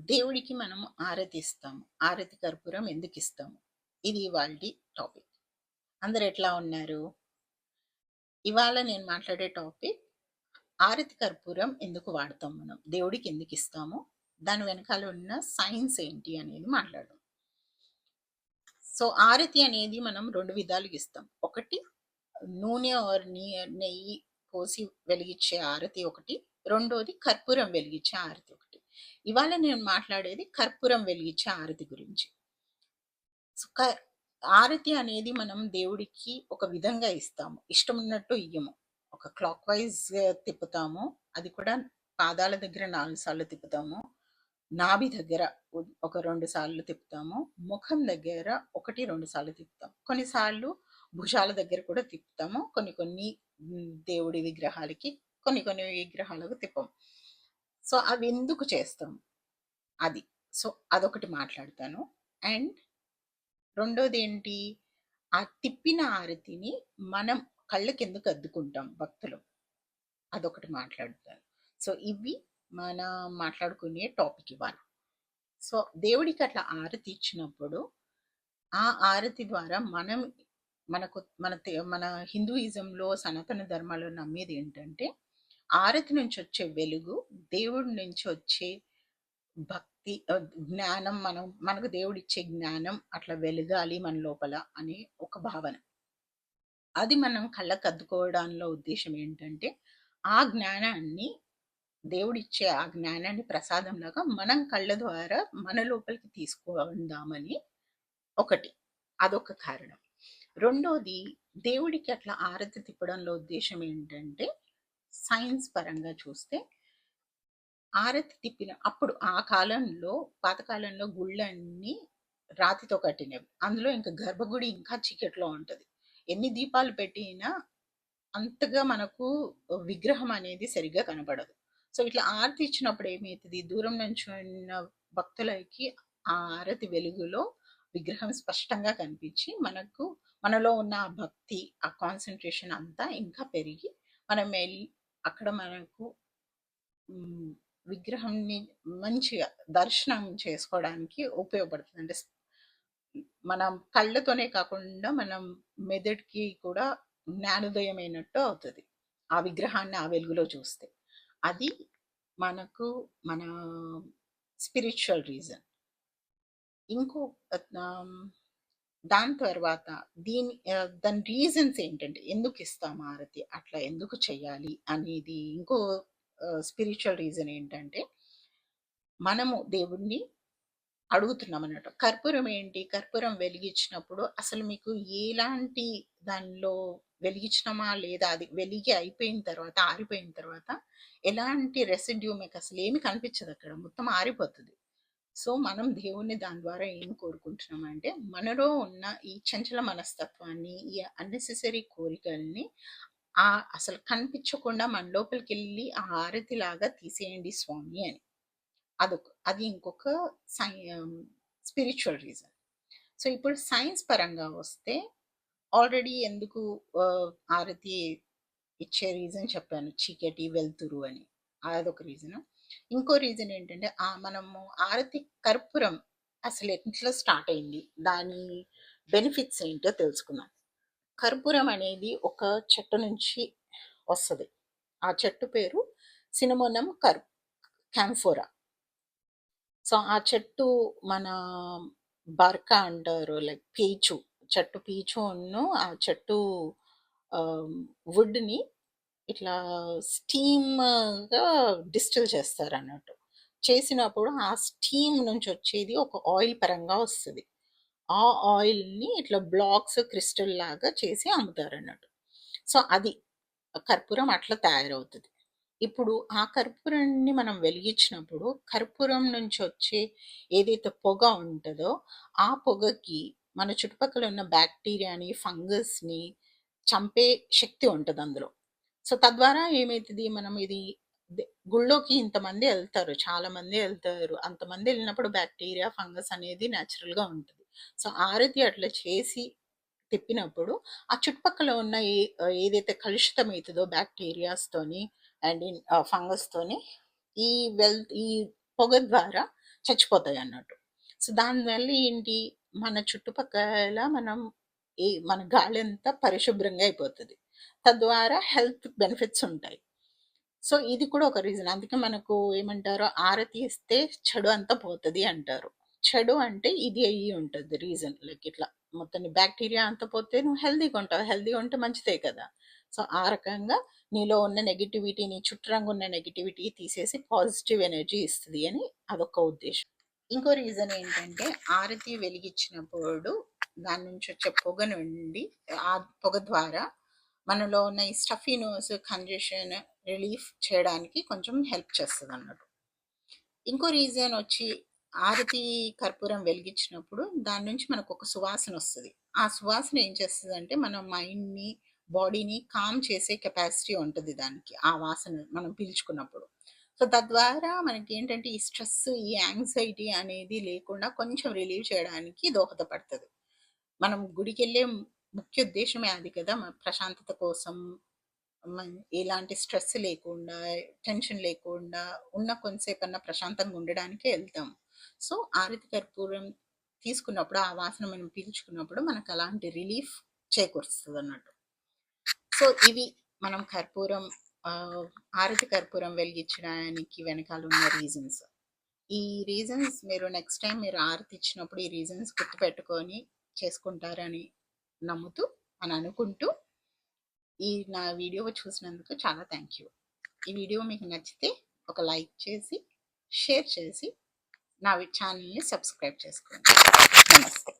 దేవుడికి మనం ఆరతి ఇస్తాము ఆరతి కర్పూరం ఎందుకు ఇస్తాము ఇది ఇవాళ టాపిక్. అందరు ఎట్లా ఉన్నారు? ఇవాళ నేను మాట్లాడే టాపిక్ ఆరతి కర్పూరం ఎందుకు వాడతాం మనం? దేవుడికి ఎందుకు ఇస్తాము దాని వెనకాల ఉన్న సైన్స్ ఏంటి అనేది మాట్లాడడం సో ఆరతి అనేది మనం రెండు విధాలుగా ఇస్తాం. ఒకటి నూనె ఆర్ నీ- నెయ్యి పోసి వెలిగించే ఆరతి ఒకటి. రెండోది కర్పూరం వెలిగించే ఆరతి ఒకటి. ఇవాళ నేను మాట్లాడేది కర్పూరం వెలిగించే ఆరతి గురించి. క- ఆరతి అనేది మనం దేవుడికి ఒక విధంగా ఇస్తాము. ఇష్టం ఉన్నట్టు ఇయ్యము. ఒక క్లాక్ వైజ్ తిప్పుతాము. అది కూడా పాదాల దగ్గర నాలుగు సార్లు తిప్పుతాము. నాభి దగ్గర ఒక రెండు సార్లు తిప్పుతాము. ముఖం దగ్గర ఒకటి రెండు సార్లు తిప్పుతాం కొన్నిసార్లు భుజాల దగ్గర కూడా తిప్పుతాము. కొన్ని కొన్ని దేవుడి విగ్రహాలకి కొన్ని కొన్ని విగ్రహాలకు తిప్పము. సో అవి ఎందుకు చేస్తాం? అది. సో అదొకటి మాట్లాడతాను. అండ్ రెండోది ఏంటి ఆ తిప్పిన ఆరతిని మనం కళ్ళకి ఎందుకు అద్దుకుంటాం భక్తులు? అదొకటి మాట్లాడతాను. సో ఇవి మన మాట్లాడుకునే టాపిక్ ఇవాళ. సో దేవుడికి అట్లా ఆరతి ఇచ్చినప్పుడు ఆ ఆరతి ద్వారా మనం మనకు మన తే- మన హిందూయిజంలో సనాతన ధర్మాలు నమ్మేది ఏంటంటే ఆరతి నుంచి వచ్చే వెలుగు దేవుడి నుంచి వచ్చే భక్తి జ్ఞానం మనం మనకు దేవుడు ఇచ్చే జ్ఞానం అట్లా వెలగాలి మన లోపల అనే ఒక భావన. అది మనం కళ్ళకు అద్దుకోవడంలో ఉద్దేశం ఏంటంటే ఆ జ్ఞానాన్ని దేవుడిచ్చే ఆ జ్ఞానాన్ని ప్రసాదంలాగా మనం కళ్ళ ద్వారా మన లోపలికి తీసుకుందామని ఒకటి. అదొక కారణం. రెండోది దేవుడికి అట్లా ఆరతి తిప్పడంలో ఉద్దేశం ఏంటంటే సైన్స్ పరంగా చూస్తే ఆరతి తిప్పిన అప్పుడు ఆ కాలంలో పాతకాలంలో గుళ్ళన్నీ రాతితో కట్టినవి. అందులో ఇంకా గర్భగుడి ఇంకా చీకట్లో ఉంటుంది. ఎన్ని దీపాలు పెట్టినా అంతగా మనకు విగ్రహం అనేది సరిగ్గా కనపడదు. సో ఇట్లా ఆరతి ఇచ్చినప్పుడు ఏమవుతుంది దూరం నుంచి ఉన్న భక్తులకి ఆ ఆరతి వెలుగులో విగ్రహం స్పష్టంగా కనిపించి మనకు మనలో ఉన్న ఆ భక్తి ఆ కాన్సన్ట్రేషన్ అంతా ఇంకా పెరిగి మనం వెళ్ళి అక్కడ మనకు విగ్రహంని మంచిగా దర్శనం చేసుకోవడానికి ఉపయోగపడుతుంది. అంటే మనం కళ్ళతోనే కాకుండా మనం మెదడుకి కూడా జ్ఞానోదయం అయినట్టు అవుతుంది. ఆ విగ్రహాన్ని ఆ వెలుగులో చూస్తే. అది మనకు మన స్పిరిచువల్ రీజన్. ఇంకో దాని తర్వాత దీని దాని రీజన్స్ ఏంటంటే ఎందుకు ఇస్తాం ఆరతి? అట్లా ఎందుకు చేయాలి అనేది ఇంకో స్పిరిచువల్ రీజన్ ఏంటంటే మనము దేవుణ్ణి అడుగుతున్నాం అన్నట్టు కర్పూరం ఏంటి? కర్పూరం వెలిగించినప్పుడు అసలు మీకు ఎలాంటి దానిలో వెలిగించినామా? లేదా అది వెలిగి అయిపోయిన తర్వాత ఆరిపోయిన తర్వాత ఎలాంటి రెసిడ్యూ మీకు అసలు ఏమి కనిపించదు అక్కడ. మొత్తం ఆరిపోతుంది. సో మనం దేవుణ్ణి దాని ద్వారా ఏం కోరుకుంటున్నామంటే మనలో ఉన్న ఈ చంచల మనస్తత్వాన్ని ఈ అన్నెసెసరీ కోరికల్ని ఆ అసలు కనిపించకుండా మన లోపలికి వెళ్ళి ఆ ఆరతి లాగా తీసేయండి స్వామి అని. అదొక అది ఇంకొక సై స్పిరిచువల్ రీజన్ సో ఇప్పుడు సైన్స్ పరంగా వస్తే ఆల్రెడీ ఎందుకు ఆరతి ఇచ్చే రీజన్ చెప్పాను చీకటి వెలుతురు అని. అదొక రీజన్ ఇంకో రీజన్ ఏంటంటే ఆ మనము ఆరతి కర్పూరం అసలు ఎట్లా స్టార్ట్ అయింది? దాని బెనిఫిట్స్ ఏంటో తెలుసుకున్నాం కర్పూరం అనేది ఒక చెట్టు నుంచి వస్తుంది. ఆ చెట్టు పేరు సినమోనం కర్ క్యాంఫోరా. సో ఆ చెట్టు మన బర్క అంటారు లైక్ పీచు చెట్టు పీచును ఆ చెట్టు వుడ్ని ఇట్లా స్టీమ్గా డిస్టిల్ చేస్తారు అన్నట్టు చేసినప్పుడు ఆ స్టీమ్ నుంచి వచ్చేది ఒక ఆయిల్ పరంగా వస్తుంది. ఆ ఆయిల్ని ఇట్లా బ్లాక్స్ క్రిస్టల్ లాగా చేసి అమ్ముతారు అన్నట్టు సో అది కర్పూరం అట్లా తయారవుతుంది. ఇప్పుడు ఆ కర్పూరాన్ని మనం వెలిగించినప్పుడు కర్పూరం నుంచి వచ్చే ఏదైతే పొగ ఉంటుందో ఆ పొగకి మన చుట్టుపక్కల ఉన్న బ్యాక్టీరియాని ఫంగస్ని చంపే శక్తి ఉంటుంది అందులో. సో తద్వారా ఏమైతుంది? మనం ఇది గుళ్ళోకి ఇంతమంది వెళ్తారు చాలా మంది వెళ్తారు అంతమంది వెళ్ళినప్పుడు బ్యాక్టీరియా ఫంగస్ అనేది న్యాచురల్గా ఉంటుంది. సో ఆరతి అట్లా చేసి తిప్పినప్పుడు ఆ చుట్టుపక్కల ఉన్న ఏ ఏదైతే కలుషితం అవుతుందో బ్యాక్టీరియాస్తోని అండ్ ఫంగస్తోని ఈ వెల్ ఈ పొగ ద్వారా చచ్చిపోతాయి అన్నట్టు సో దానివల్ల ఏంటి? మన చుట్టుపక్కల మనం ఈ మన గాలి అంతా పరిశుభ్రంగా అయిపోతుంది. తద్వారా హెల్త్ బెనిఫిట్స్ ఉంటాయి. సో ఇది కూడా ఒక రీజన్. అందుకే మనకు ఏమంటారు? ఆరతి ఇస్తే చెడు అంతా పోతుంది అంటారు. చెడు అంటే ఇది అయ్యి ఉంటుంది రీజన్. లైక్ ఇట్లా మొత్తం బ్యాక్టీరియా అంతా పోతే నువ్వు హెల్తీగా ఉంటావు. హెల్దీగా ఉంటే మంచిదే కదా. సో ఆ రకంగా నీలో ఉన్న నెగిటివిటీ నీ చుట్టరంగా ఉన్న నెగిటివిటీ తీసేసి పాజిటివ్ ఎనర్జీ ఇస్తుంది అని అదొక ఉద్దేశం. ఇంకో రీజన్ ఏంటంటే ఆరతి వెలిగించినప్పుడు దాని నుంచి వచ్చే పొగ నుండి ఆ పొగ ద్వారా మనలో ఉన్న ఈ స్టఫీ నోస్ కంజెషన్ రిలీఫ్ చేయడానికి కొంచెం హెల్ప్ చేస్తుంది అన్నట్టు ఇంకో రీజన్ వచ్చి ఆరతి కర్పూరం వెలిగించినప్పుడు దాని నుంచి మనకు ఒక సువాసన వస్తుంది. ఆ సువాసన ఏం చేస్తుంది అంటే మన మైండ్ని బాడీని కామ్ చేసే కెపాసిటీ ఉంటుంది దానికి ఆ వాసన మనం పీల్చుకున్నప్పుడు. సో తద్వారా మనకి ఏంటంటే ఈ స్ట్రెస్ ఈ యాంగ్జైటీ అనేది లేకుండా కొంచెం రిలీవ్ చేయడానికి దోహదపడుతుంది. మనం గుడికి వెళ్ళే ముఖ్య ఉద్దేశమే అది కదా! ప్రశాంతత కోసం ఎలాంటి స్ట్రెస్ లేకుండా టెన్షన్ లేకుండా ఉన్న కొంతసేపు అన్న ప్రశాంతంగా ఉండడానికే వెళ్తాం. సో ఆరతి కర్పూరం తీసుకున్నప్పుడు ఆ వాసన మనం పీల్చుకున్నప్పుడు మనకు అలాంటి రిలీఫ్ చేకూరుస్తుంది అన్నట్టు సో ఇవి మనం కర్పూరం ఆరతి కర్పూరం వెలిగించడానికి వెనకాల ఉన్న రీజన్స్ ఈ రీజన్స్ మీరు నెక్స్ట్ టైం మీరు ఆరతి ఇచ్చినప్పుడు ఈ రీజన్స్ గుర్తుపెట్టుకొని చేసుకుంటారని నమ్ముతూ అని అనుకుంటూ ఈ నా వీడియో చూసినందుకు చాలా థ్యాంక్ యూ ఈ వీడియో మీకు నచ్చితే ఒక లైక్ చేసి షేర్ చేసి నా ఛానల్ని సబ్స్క్రైబ్ చేసుకోండి. నమస్తే.